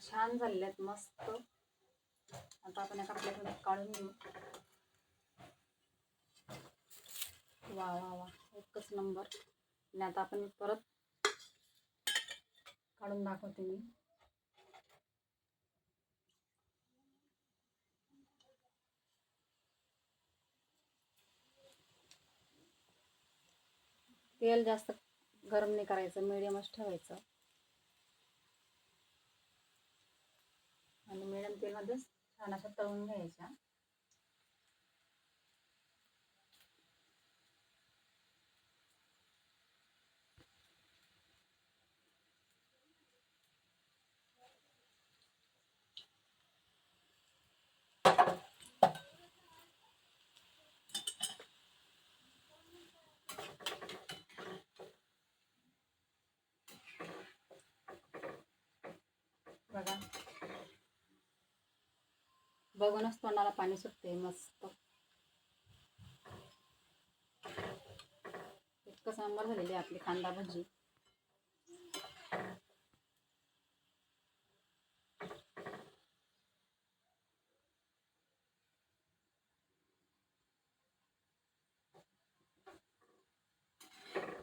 छान झालेल्या आहेत मस्त. आता आपण एका प्लेटमध्ये काढून घेऊ. वा वा वा. एकच नंबर. आणि आता आपण परत काढून दाखवते मी. तेल जास्त गरम नाही करायचं मिडियमच ठेवायचं. आणि मिडियम छान अशा तळून घ्यायच्या. बघा बघूनच तोंडाला पाणी सुटते मस्त. इतकं सांबर झालेली आपली कांदा भजी.